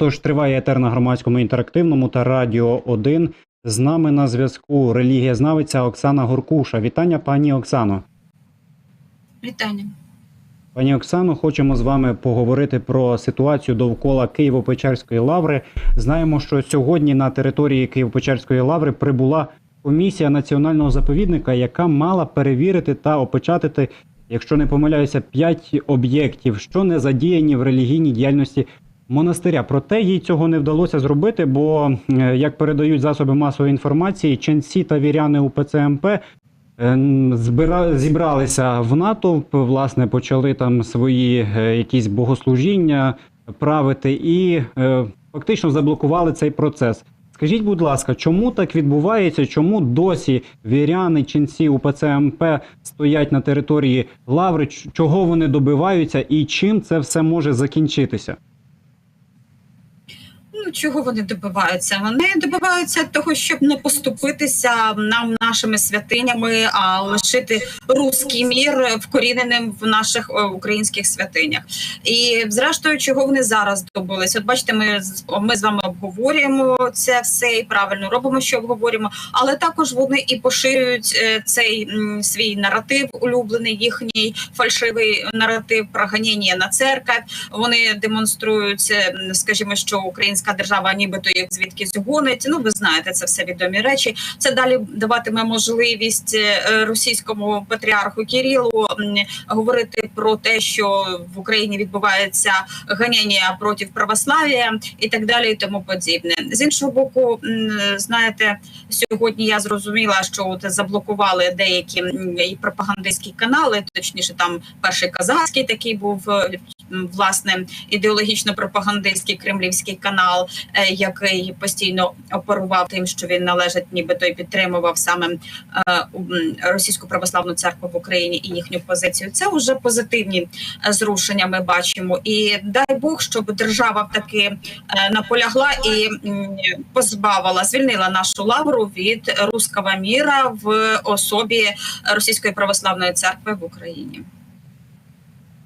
Отож, триває етер на громадському інтерактивному та радіо 1. З нами на зв'язку релігієзнавиця Оксана Горкуша. Вітання, пані Оксано. Вітання. Пані Оксано, хочемо з вами поговорити про ситуацію довкола Києво-Печерської лаври. Знаємо, що сьогодні на території Києво-Печерської лаври прибула комісія національного заповідника, яка мала перевірити та опечатати, якщо не помиляюся, п'ять об'єктів, що не задіяні в релігійній діяльності монастиря. Проте їй цього не вдалося зробити, бо е, як передають засоби масової інформації, ченці та віряни УПЦ МП е, збира... зібралися в натовп, власне, почали там свої е, якісь богослужіння правити і фактично заблокували цей процес. Скажіть, будь ласка, чому так відбувається? Чому досі віряни, ченці УПЦ МП стоять на території лаври? Чого вони добиваються і чим це все може закінчитися? Ну чого вони добиваються? Вони добиваються того, щоб не поступитися нам нашими святинями, а лишити руський мір вкоріненим в наших е, українських святинях. І зрештою, чого вони зараз добились? От бачите, ми ми з вами обговорюємо це все і правильно робимо, що обговорюємо, але також вони і поширюють е, цей свій наратив, улюблений їхній фальшивий наратив про ганіння на церкву. Вони демонструють, е, скажімо, що українська держава, нібито їх звідкись гонить. Ну, ви знаєте, це все відомі речі. Це далі даватиме можливість е, російському патріарху Кирилу м, говорити про те, що в Україні відбувається ганяння проти православ'я і так далі, і тому подібне. З іншого боку, знаєте, сьогодні я зрозуміла, що от заблокували деякі пропагандистські канали, точніше, там перший казахський такий був власне ідеологічно-пропагандистський кремлівський канал, е, який постійно оперував тим, що він належить, нібито й підтримував саме е, російську православну церкву в Україні і їхню позицію. Це вже позитивні е, зрушення. Ми бачимо, і дай Бог, щоб держава таки наполягла і позбавила, звільнила нашу лавру від руского міра в особі Російської православної церкви в Україні.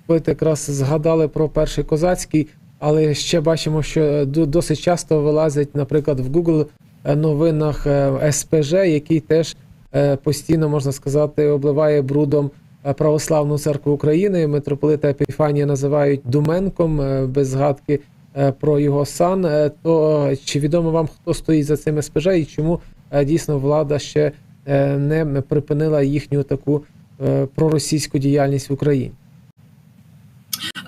Ви якраз згадали про перший козацький, але ще бачимо, що досить часто вилазять, наприклад, в Google новинах е, СПЖ, який теж е, постійно можна сказати обливає брудом е, православну церкву України. Митрополита Епіфанія називають Думенком е, без згадки е, про його сан. Е, То чи відомо вам, хто стоїть за цим СПЖ і чому е, дійсно влада ще е, не припинила їхню таку е, проросійську діяльність в Україні?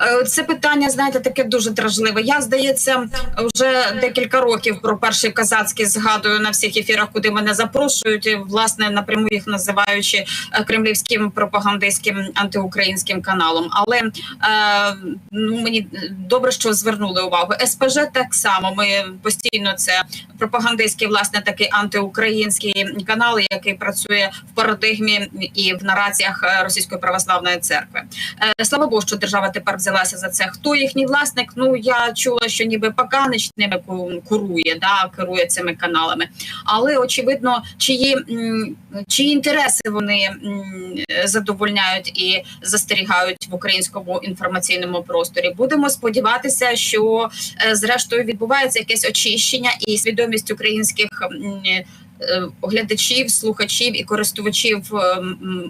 Е, Це питання, знаєте, таке дуже дражливе. Я здається, вже декілька років про перший казацький згадую на всіх ефірах, куди мене запрошують, власне напряму їх називаючи е, кремлівським пропагандистським антиукраїнським каналом. Але е, ну мені добре, що звернули увагу. СПЖ так само. Ми постійно це пропагандистський, власне, такий антиукраїнський канал, який працює в парадигмі і в нараціях Російської православної церкви. Слава Богу, що держава тепер взялася за це. Хто їхній власник? Ну я чула, що ніби Паканич ними курує, да керує цими каналами. Але очевидно, чиї чиї інтереси вони задовольняють і застерігають в українському інформаційному просторі. Будемо сподіватися, що е, зрештою відбувається якесь очищення і свідомість українських. М, е, слухачів і користувачів е,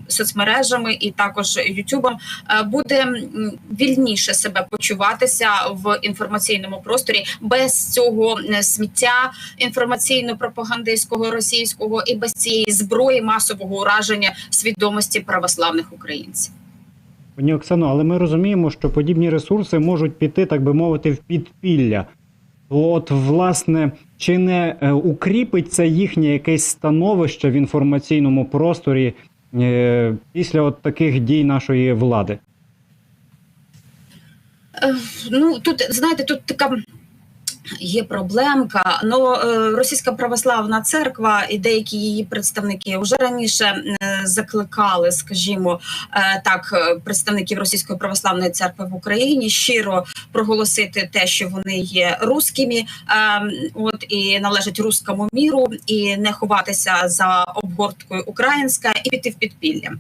соцмережами і також Ютубом е, буде вільніше себе почуватися в інформаційному просторі без цього сміття інформаційно-пропагандистського російського і без цієї зброї масового ураження свідомості православних українців. Пані Оксано, але ми розуміємо, що подібні ресурси можуть піти, так би мовити, в підпілля. От, власне, чи не е, укріпить це їхнє якесь становище в інформаційному просторі е, після от таких дій нашої влади? Е, Ну тут знаєте, тут така є проблемка. Ну е, російська православна церква і деякі її представники вже раніше е, закликали, скажімо, е, так, представників російської православної церкви в Україні щиро проголосити те, що вони є русскими, е, от і належать руському міру, і не ховатися за обгорткою українська і піти в підпілля.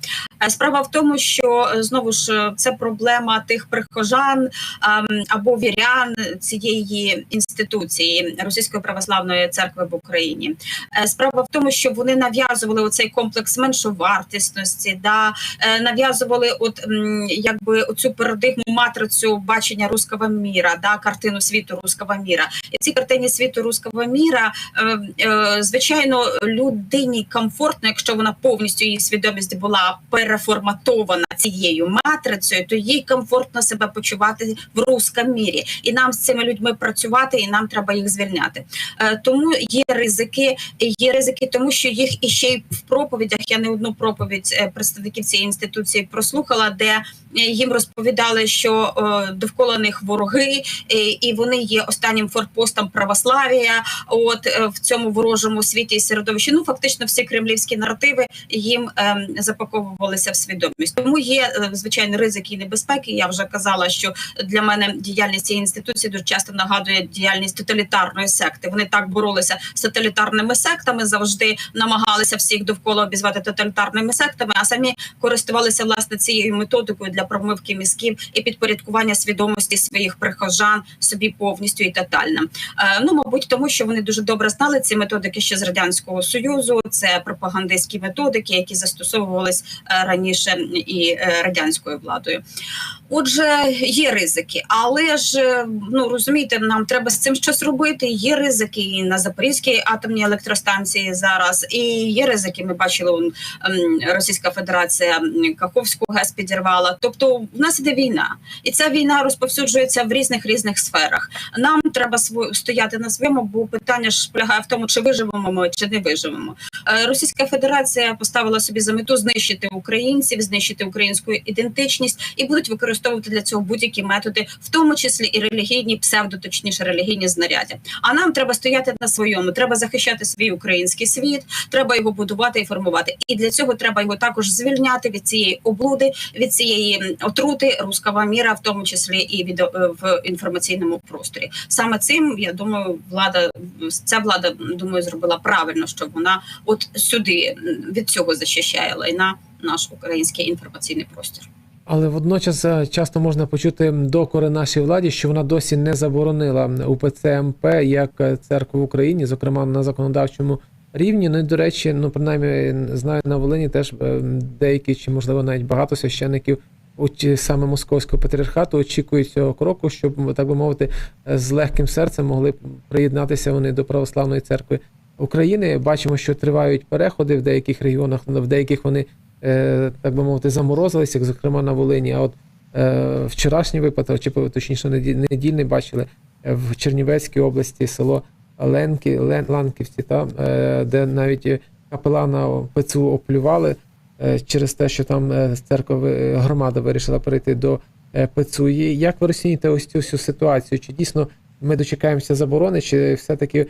Справа в тому, що знову ж це проблема тих прихожан ем, або вірян цієї інституції інституції Російської православної церкви в Україні. Е, Справа в тому, що вони нав'язували оцей комплекс меншовартісності, да е, нав'язували, от якби оцю парадигму матрицю бачення руского міра, да картину світу руского міра. І в цій картині світу руского міра, е, звичайно, людині комфортно, якщо вона повністю її свідомість була переформатована цією матрицею, то їй комфортно себе почувати в рускому мірі. І нам з цими людьми працювати, і нам треба їх звільняти. Е, Тому є ризики, є ризики, тому що їх іще й в проповідях. Я не одну проповідь е, представників цієї інституції прослухала, де е, їм розповідали, що довкола них вороги, і вони є останнім форпостом православія. От в цьому ворожому світі і середовищі. Ну фактично, всі кремлівські наративи їм ем, запаковувалися в свідомість. Тому є звичайно ризики і небезпеки. Я вже казала, що для мене діяльність цієї інституції дуже часто нагадує діяльність тоталітарної секти. Вони так боролися з тоталітарними сектами, завжди намагалися всіх довкола обізвати тоталітарними сектами, а самі користувалися власне цією методикою для промивки мізків і підпорядкування свідомості своїх прихожан собі повністю і тотально. Е, ну, мабуть, тому що вони дуже добре знали ці методики ще з радянського союзу. Це пропагандистські методики, які застосовувались е, раніше і е, радянською владою. Отже, є ризики, але ж е, ну розумієте, нам треба з цим щось робити. Є ризики і на Запорізькій атомній електростанції зараз, і є ризики. Ми бачили, ем, Російська Федерація Каховську ГЕС підірвала. Тобто, в нас іде війна, і ця війна розповсюджується в різних різних сферах. Нам треба стояти на своєму, бо питання ж полягає в тому, чи виживемо ми, чи не виживемо. Е, Російська Федерація поставила собі за мету знищити українців, знищити українську ідентичність і будуть використовувати для цього будь-які методи, в тому числі і релігійні, псевдо, точніше релігійні знаряддя. А нам треба стояти на своєму. Треба захищати свій український світ, треба його будувати і формувати. І для цього треба його також звільняти від цієї облуди, від цієї отрути руского міра, в тому числі і від е, в інформаційному просторі. Саме цим я думаю, влада ця влада думаю зробила правильно, що вона от сюди від цього захищає лайна наш український інформаційний простір. Але водночас е, часто можна почути докори нашій владі, що вона досі не заборонила УПЦ МП як е, церкву в Україні, зокрема на законодавчому рівні. Ну і до речі, ну принаймні знаю на Волині теж е, деякі чи можливо навіть багато священиків саме московського патріархату очікують цього кроку, щоб так би мовити, з легким серцем могли приєднатися вони до православної церкви України. Бачимо, що тривають переходи в деяких регіонах, в деяких вони так би мовити, заморозилися, як зокрема на Волині. А от е, вчорашній випадок, чи точніше недільний, бачили е, в Чернівецькій області село Ленки, Ланківці, та, е, де навіть капелана ПЦУ оплювали е, через те, що там е, церква громада вирішила перейти до е, ПЦУ. Як ви розцінюєте ось цю всю ситуацію? Чи дійсно ми дочекаємося заборони, чи все-таки е,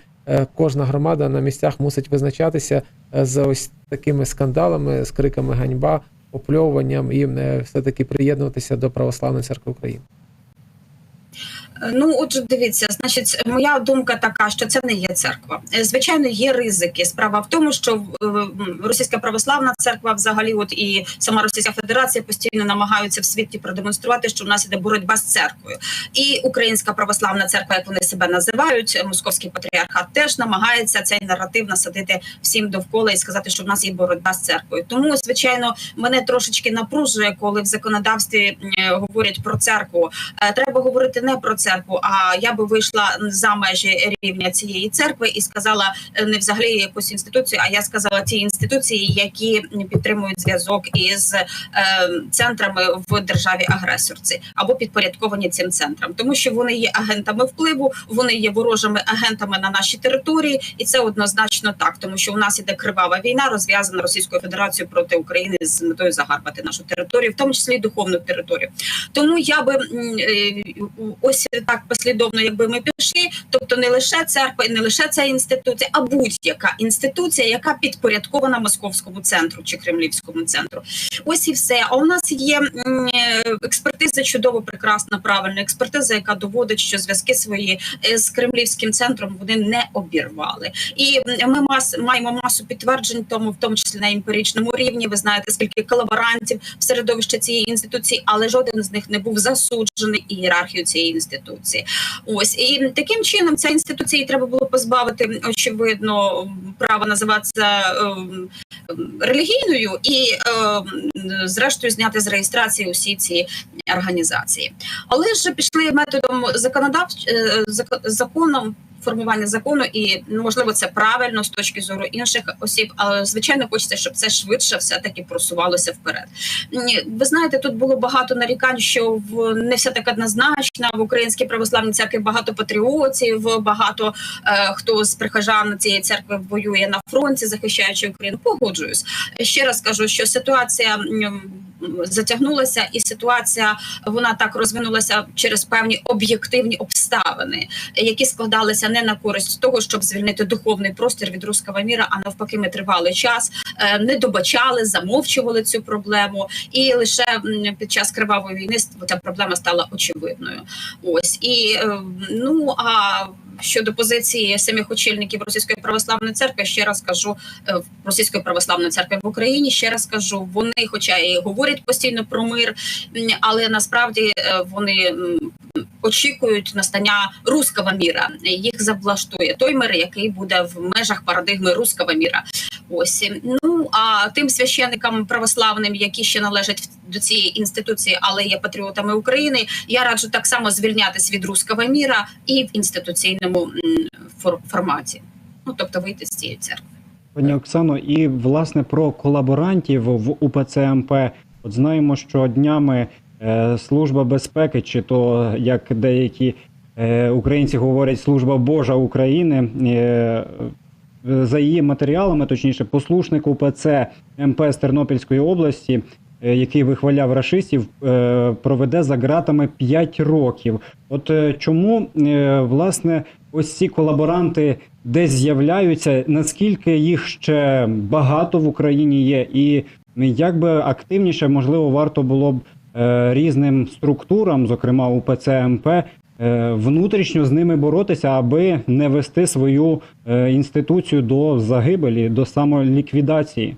кожна громада на місцях мусить визначатися з ось такими скандалами, з криками ганьба, опльовуванням і е, все-таки приєднуватися до Православної церкви України? Е, Ну, отже, дивіться, значить, моя думка така, що це не є церква. Е, Звичайно, є ризики. Справа в тому, що Російська православна церква, взагалі, от і сама Російська Федерація постійно намагаються в світі продемонструвати, що в нас іде боротьба з церквою. І Українська православна церква, як вони себе називають, е, московський патріархат теж намагається цей наратив насадити всім довкола і сказати, що в нас є боротьба з церквою. Тому, звичайно, мене трошечки напружує, коли в законодавстві говорять про церкву. Треба говорити не про церкву, а я би вийшла за межі рівня цієї церкви і сказала е, не взагалі якусь інституцію, а я сказала ті інституції, які підтримують зв'язок із е, центрами в державі агресорці або підпорядковані цим центрам, тому що вони є агентами впливу, вони є ворожими агентами на нашій території, і це однозначно так, тому що у нас іде кривава війна, розв'язана Російською Федерацією проти України з метою загарбати нашу територію, в тому числі духовну територію. Тому я би е, ось так послідовно, якби ми пішли, тобто не лише церква, і не лише ця інституція, а будь-яка інституція, яка підпорядкована московському центру чи кремлівському центру. Ось і все. А у нас є е, експертиза чудово, прекрасна, правильна експертиза, яка доводить, що зв'язки свої е, з кремлівським центром вони не обірвали. І ми мас маємо масу підтверджень, тому в тому числі на емпіричному рівні. Ви знаєте, скільки колаборантів в середовищі цієї інституції, але жоден з них не був засуджений ієрархію цієї інституції. Ось і таким чином. ця інституції треба було позбавити очевидно права називатися ем, релігійною і е, зрештою зняти з реєстрації усі ці організації. Але ж пішли методом законодавч... е, законом. Формування закону, і ну, можливо це правильно з точки зору інших осіб, але звичайно хочеться, щоб це швидше все таки просувалося вперед. Ви знаєте, тут було багато нарікань, що в не все так однозначно в українській православній церкві багато патріотів, багато е, хто з прихожан цієї церкви воює на фронті, захищаючи Україну. Погоджуюсь. Ще раз кажу, що ситуація затягнулася, і ситуація вона так розвинулася через певні об'єктивні обставини, які складалися не на користь того, щоб звільнити духовний простір від руського міра, а навпаки, ми тривалий час е, не добачали, замовчували цю проблему, і лише під час кривавої війни ця проблема стала очевидною. Ось і е, ну а щодо позиції самих очільників Російської православної церкви, ще раз кажу е, Російської православної церкви в Україні. Ще раз кажу, вони, хоча і говорять постійно про мир, але насправді вони очікують настання руського міра. Їх заблаштує той мир, який буде в межах парадигми руського міра. Ось ну а тим священникам православним, які ще належать до цієї інституції, але є патріотами України, я раджу так само звільнятись від руського міра і в інституційному форматі. Ну тобто вийти з цієї церкви. Пані Оксано, і власне про колаборантів в УПЦ МП. От знаємо, що днями служба безпеки, чи то як деякі е, українці говорять, служба Божа України. Е, за її матеріалами, точніше, послушник УПЦ МП з Тернопільської області, е, який вихваляв рашистів, е, проведе за ґратами 5 років. От е, чому е, власне ось ці колаборанти десь з'являються? Наскільки їх ще багато в Україні є, і як би активніше можливо варто було б е, різним структурам, зокрема УПЦ МП, е, внутрішньо з ними боротися, аби не вести свою е, інституцію до загибелі, до самоліквідації.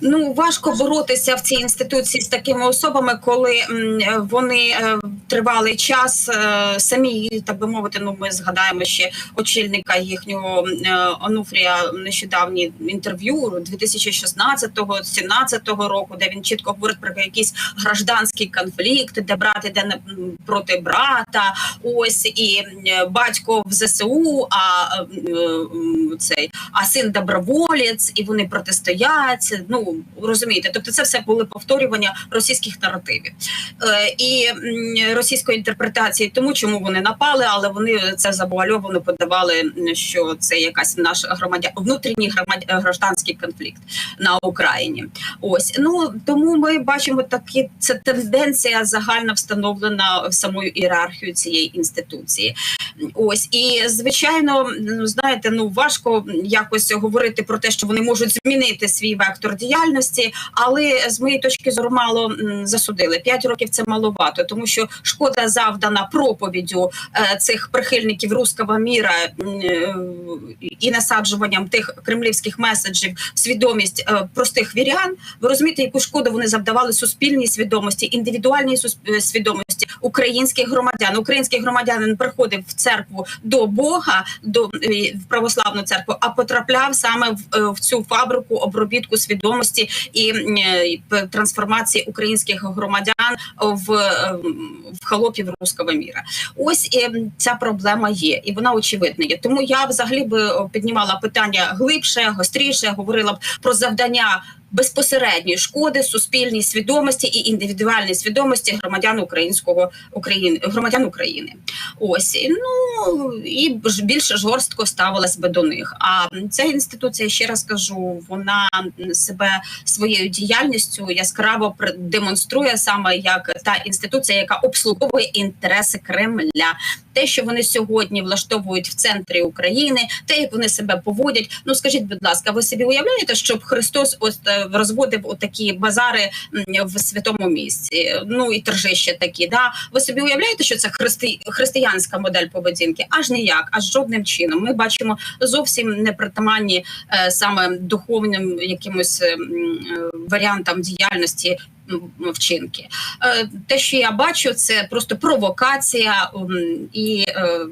Ну важко боротися в цій інституції з такими особами, коли вони е, тривалий час е, самі, так би мовити, ну ми згадаємо ще очільника їхнього е, Онуфрія нещодавні інтерв'ю 2016-17 року, де він чітко говорить про якийсь гражданський конфлікт, де брат іде проти брата. Ось і е, батько в ЗСУ, а е, цей а син доброволець, і вони протистоять. Ну розумієте, тобто це все були повторювання російських наративів е, і російської інтерпретації, тому чому вони напали, але вони це завуальовано подавали, що це якась наш громадян внутрішній громадян гражданський конфлікт на Україні. Ось ну тому ми бачимо такі це тенденція загально встановлена в самою ієрархію цієї інституції. Ось і звичайно, ну, знаєте, ну важко якось говорити про те, що вони можуть змінити свій вектор діяльності, але з моєї точки зору мало засудили. П'ять років це маловато, тому що шкода завдана проповіддю е, цих прихильників руського міра е, і насаджуванням тих кремлівських меседжів свідомість е, простих вірян. Ви розумієте, яку шкоду вони завдавали суспільній свідомості, індивідуальній свідомості українських громадян. Український громадянин приходив в церкву до Бога, до в православну церкву, а потрапляв саме в, в цю фабрику обробітку свідомості і е, і трансформації українських громадян в, е, в холопів руського міра. Ось і ця проблема є, і вона очевидна є. Тому я взагалі би піднімала питання глибше, гостріше, говорила б про завдання безпосередньої шкоди суспільній свідомості і індивідуальній свідомості громадян українського України громадян України. Ось ну і ж- більш жорстко ставилась би до них. А ця інституція, ще раз кажу, вона себе своєю діяльністю яскраво демонструє саме як та інституція, яка обслуговує інтереси Кремля. Те, що вони сьогодні влаштовують в центрі України, те, як вони себе поводять. Ну скажіть, будь ласка, ви собі уявляєте, щоб Христос ось е, розводив отакі базари в святому місці? Ну і торжище такі. Да, ви собі уявляєте, що це христи... християнська модель поведінки? Аж ніяк, аж жодним чином. Ми бачимо зовсім непритаманні е, саме духовним якимось е, варіантам діяльності вчинки. Е, Те, що я бачу, це просто провокація і е,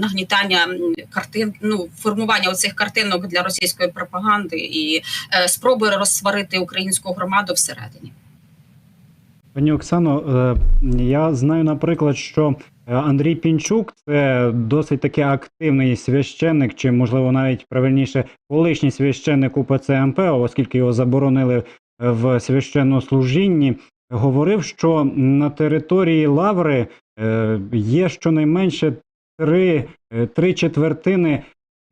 нагнітання картин, ну формування оцих картинок для російської пропаганди і е, спроби розсварити українську громаду всередині. Пані Оксано, я знаю, наприклад, що Андрій Пінчук це досить таки активний священник, чи можливо навіть правильніше колишній священник УПЦ МП, оскільки його заборонили в священнослужінні, говорив, що на території Лаври е, є щонайменше три, е, три четвертини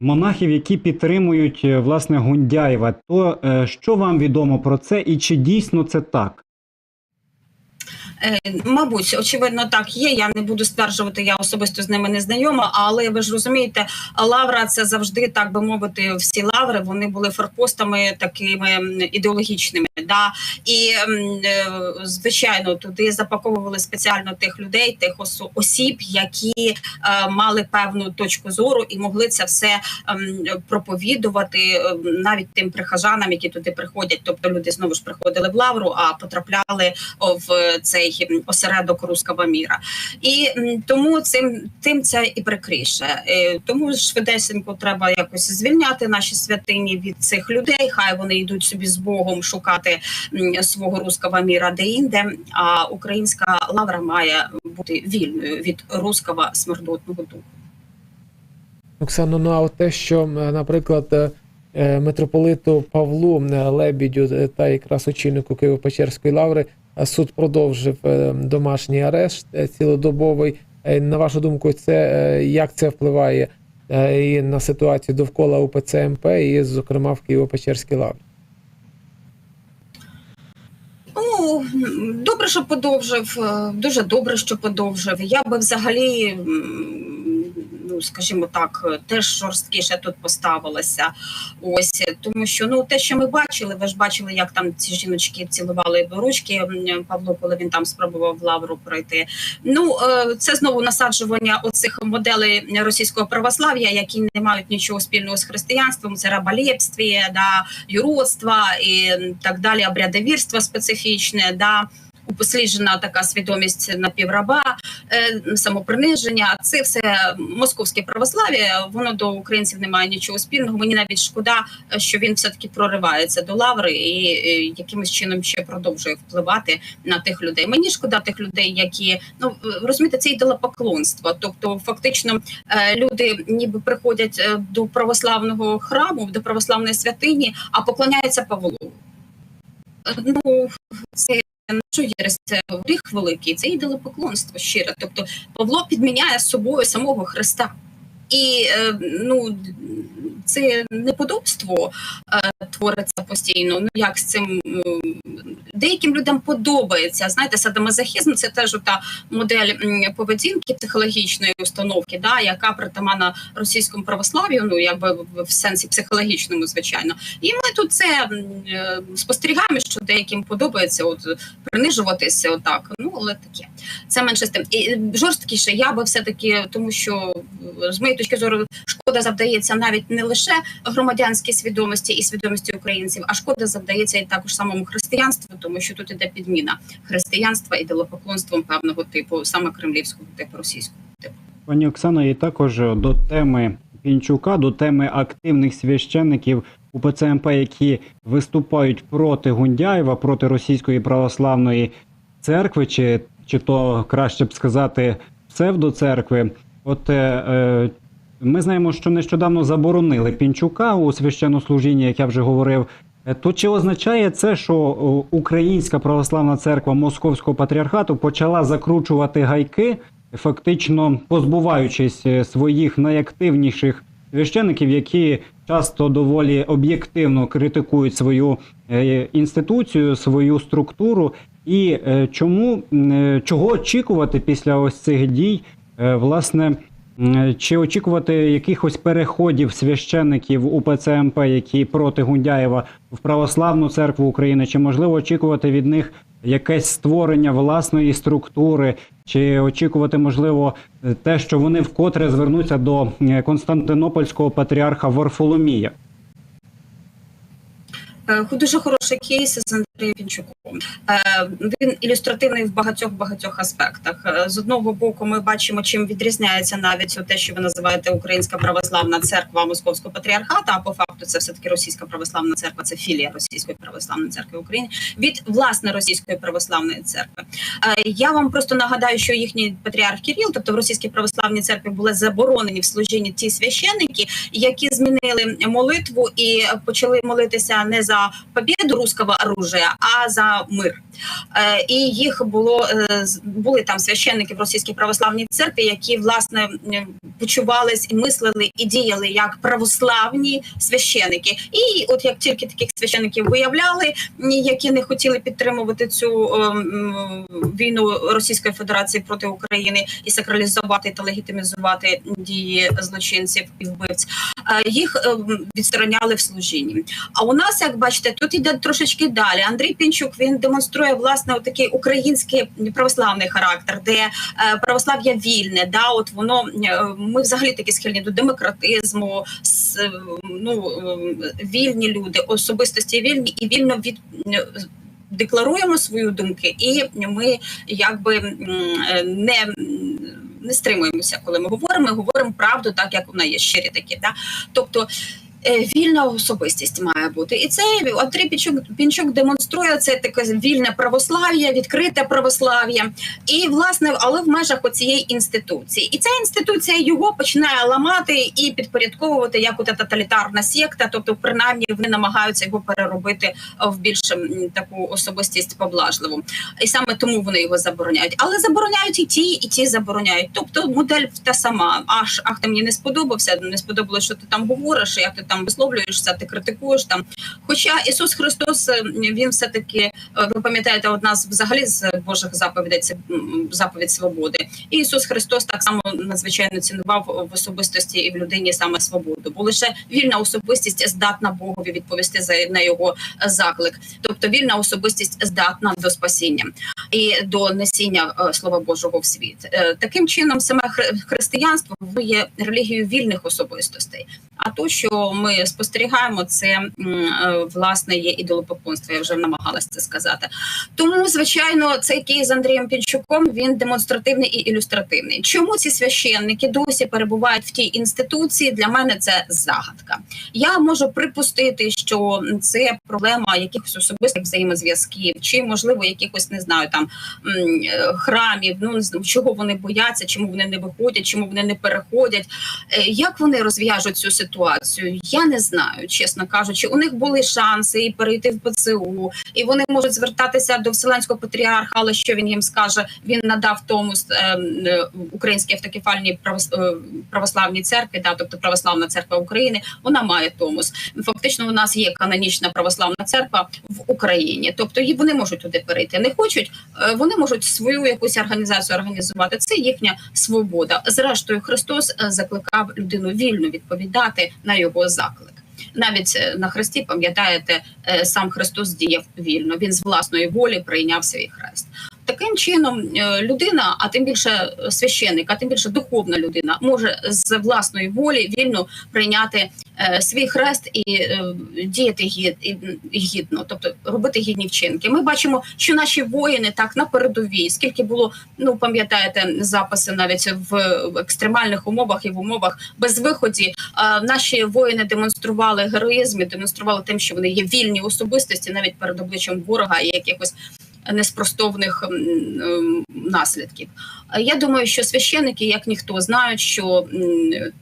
монахів, які підтримують е, власне Гундяєва. То що вам відомо про це, і чи дійсно це так? Е, Мабуть, очевидно, так є. Я не буду стверджувати, я особисто з ними не знайома, але ви ж розумієте, лавра це завжди, так би мовити, всі лаври вони були форпостами такими ідеологічними. Да? І е, звичайно, туди запаковували спеціально тих людей, тих осіб, які е, мали певну точку зору і могли це все проповідувати навіть тим прихожанам, які туди приходять. Тобто люди знову ж приходили в лавру, а потрапляли в цей м, осередок руского міра. І тому цим тим це і прикріше. Е, Тому швидесенько треба якось звільняти наші святині від цих людей. Хай вони йдуть собі з Богом шукати свого руского міра де-інде. А українська лавра має бути вільною від руского смердотного духу. Оксано, ну а те, що, наприклад, е, е, митрополиту Павлу Лебідю та якраз очільнику Києво-Печерської лаври суд продовжив е, домашній арешт е, цілодобовий. Е, На вашу думку, це як це впливає і на ситуацію довкола УПЦ МП, і, зокрема, в Києво-Печерській лаврі? Ну, добре, що подовжив. Дуже добре, що подовжив. Я би взагалі, ну скажімо так, теж жорсткіше тут поставилася. Ось тому, що ну те, що ми бачили, ви ж бачили, як там ці жіночки цілували в ручки Павло, коли він там спробував лавру пройти. Ну е, це знову насаджування оцих моделей російського православ'я, які не мають нічого спільного з християнством. Це раболепстві, да, юродства і так далі, обрядовірство специфічне. Да. Упосліджена така свідомість напівраба, е, самоприниження. Це все московське православ'я. Воно до українців не має нічого спільного. Мені навіть шкода, е, що він все таки проривається до лаври і е, якимось чином ще продовжує впливати на тих людей. Мені шкода тих людей, які ну розумієте, це ідолопоклонство. Тобто, фактично, е, люди ніби приходять е, до православного храму, до православної святині, а поклоняються Павлу. Е, Ну це що єресь, це гріх великий, це ідолопоклонство щире. Тобто Павло підміняє собою самого Христа. І е, ну це неподобство е, твориться постійно. Ну як з цим м, деяким людям подобається. Знаєте, садомазохізм це теж та модель поведінки психологічної установки, да, яка притаманна російському православ'ю, ну якби в- сенсі психологічному, звичайно. І ми тут це е, спостерігаємо, що деяким подобається от принижуватися отак. Ну але таке. Це менше з тим. І е, жорсткіше я би все таки, тому що е, з моєї точки зору шкода завдається навіть не лише громадянській свідомості і свідомості українців, а шкода завдається і також самому християнству, тому що тут іде підміна християнства ідолопоклонством певного типу, саме кремлівського типу російського типу. Пані Оксано, і також до теми Пінчука, до теми активних священників УПЦ МП, які виступають проти Гундяєва, проти російської православної церкви, чи, чи то краще б сказати псевдоцеркви. От е, е, ми знаємо, що нещодавно заборонили Пінчука у священнослужінні, як я вже говорив. Е, То чи означає це, що Українська православна церква Московського патріархату почала закручувати гайки, фактично позбуваючись е, своїх найактивніших священиків, які часто доволі об'єктивно критикують свою е, інституцію, свою структуру, і чому чого очікувати після ось цих дій, власне. Чи очікувати якихось переходів священників УПЦ МП, які проти Гундяєва в православну церкву України? Чи можливо очікувати від них якесь створення власної структури, чи очікувати можливо те, що вони вкотре звернуться до е, Константинопольського патріарха Варфоломія? Е, Дуже хороший кейс з Андрієм Пінчуком. Е, Він ілюстративний в багатьох багатьох аспектах. Е, З одного боку, ми бачимо, чим відрізняється навіть те, що ви називаєте Українська православна церква Московського патріархата. А по факту це все таки Російська православна церква, це філія Російської православної церкви в Україні від власне Російської православної церкви. Е, Я вам просто нагадаю, що їхній патріарх Кирил, тобто в Російській православній церкві, були заборонені в служінні ті священники, які змінили молитву і почали молитися не за побіду руського оружия, а за мир. Е, І їх було е, були там священники в російській православній церкві, які власне почувались і мислили і діяли як православні священики. І от як тільки таких священиків виявляли, які не хотіли підтримувати цю ем, війну Російської Федерації проти України і сакралізувати та легітимізувати дії злочинців і вбивць, е, їх відстороняли в служінні. А у нас, як бачите, тут іде трошечки далі. Андрій Пінчук він демонструє власне такий український православний характер, де е, православ'я вільне. Да, от воно е, ми взагалі такі схильні до демократизму, ну е, вільні люди, особистості вільні і вільно від. Декларуємо свої думки, і ми якби не, не стримуємося, коли ми говоримо. Ми говоримо правду, так як вона є щирі такі. Да? Тобто вільна особистість має бути. І це Андрій Пінчук, Пінчук демонструє це таке вільне православ'я, відкрите православ'я. І власне, але в межах оцієї інституції. І ця інституція його починає ламати і підпорядковувати як ота тоталітарна секта, тобто, принаймні, вони намагаються його переробити е, в більш таку особистість поблажливу. І саме тому вони його забороняють. Але забороняють і ті, і ті забороняють. Тобто модель та сама. Аж ах, ти мені не сподобався, не сподобалося, що ти там говориш, як ти там висловлюєшся, ти критикуєш там. Хоча Ісус Христос е, він все таки, ви пам'ятаєте, одна з взагалі з Божих заповідей це заповідь свободи. І Ісус Христос так само надзвичайно цінував в особистості і в людині саме свободу. Бо лише вільна особистість здатна Богові відповісти за на його заклик. Тобто вільна особистість здатна до спасіння і до несіння е, слова Божого в світ. Е, Таким чином, саме християнство є релігією вільних особистостей. А то, що ми спостерігаємо, це е, власне є ідолопоклонство. Я вже намагалася це сказати. Тому, звичайно, цей кейс з Андрієм Пінчуком він демонстративний і ілюстративний. Чому ці священники досі перебувають в тій інституції? Для мене це загадка. Я можу припустити, що це проблема якихось особистих взаємозв'язків, чи можливо якихось не знаю там е, храмів. Ну чого вони бояться, чому вони не виходять, чому вони не переходять. Е, Як вони розв'яжуть цю ситуацію? Я не знаю, чесно кажучи. У них були шанси і перейти в ПЦУ, і вони можуть звертатися до Вселенського патріарха, але що він їм скаже? Він надав Томус е, е, Українській автокефальній е, православній церкві, да, тобто Православна церква України. Вона має Томус. Фактично, у нас є канонічна православна церква в Україні. Тобто вони можуть туди перейти. Не хочуть, е, вони можуть свою якусь організацію організувати. Це їхня свобода. Зрештою, Христос закликав людину вільно відповідати на його заклик. Навіть е, на хресті, пам'ятаєте, е, сам Христос діяв вільно. Він з власної волі прийняв свій хрест. Таким чином, е, людина, а тим більше священник, а тим більше духовна людина, може з власної волі вільно прийняти е, свій хрест і е, діяти гідно, тобто робити гідні вчинки. Ми бачимо, що наші воїни так на передовій, скільки було, ну пам'ятаєте, записи навіть в екстремальних умовах і в умовах без виході. Наші воїни демонстрували героїзм, і демонстрували тим, що вони є вільні особистості навіть перед обличчям ворога і якихось неспростовних ем, наслідків. Я думаю, що священники, як ніхто, знають, що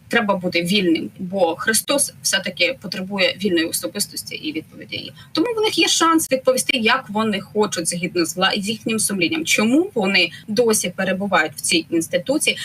треба бути вільним, бо Христос все таки потребує вільної особистості і відповіді. Тому в них є шанс відповісти, як вони хочуть згідно з вла- з їхнім сумлінням. Чому вони досі перебувають в цій інституції?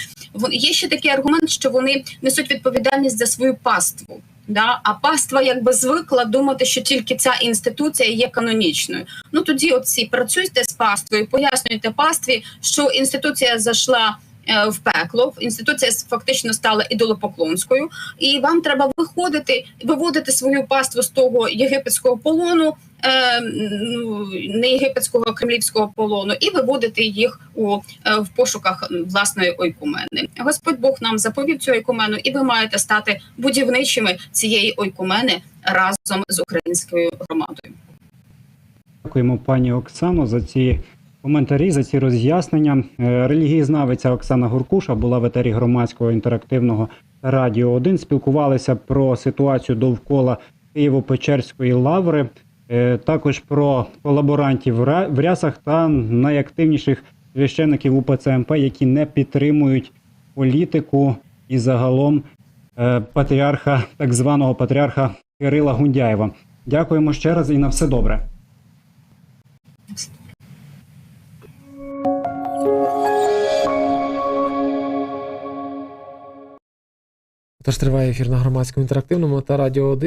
Є ще такий аргумент, що вони несуть відповідальність за свою паству. Да, а паства якби звикла думати, що тільки ця інституція є канонічною. Ну тоді, оці працюйте з паствою, пояснюйте пастві, що інституція зайшла е, в пекло. Інституція фактично стала ідолопоклонською, і вам треба виходити, виводити свою паству з того єгипетського полону не єгипетського кремлівського полону і виводити їх у е, в пошуках власної ойкумени. Господь Бог нам заповів цю ойкумену, і ви маєте стати будівничими цієї ойкумени разом з українською громадою. Дякуємо пані Оксано за ці коментарі, за ці роз'яснення. Е, Релігієзнавиця Оксана Гуркуша була в етері громадського інтерактивного радіо 1. Спілкувалися про ситуацію довкола Києво-Печерської лаври, е, також про колаборантів в рясах та найактивніших священиків УПЦ МП, які не підтримують політику і загалом е, патріарха, так званого патріарха Кирила Гундяєва. Дякуємо ще раз і на все добре. Тож триває ефір на громадському інтерактивному та радіо 1.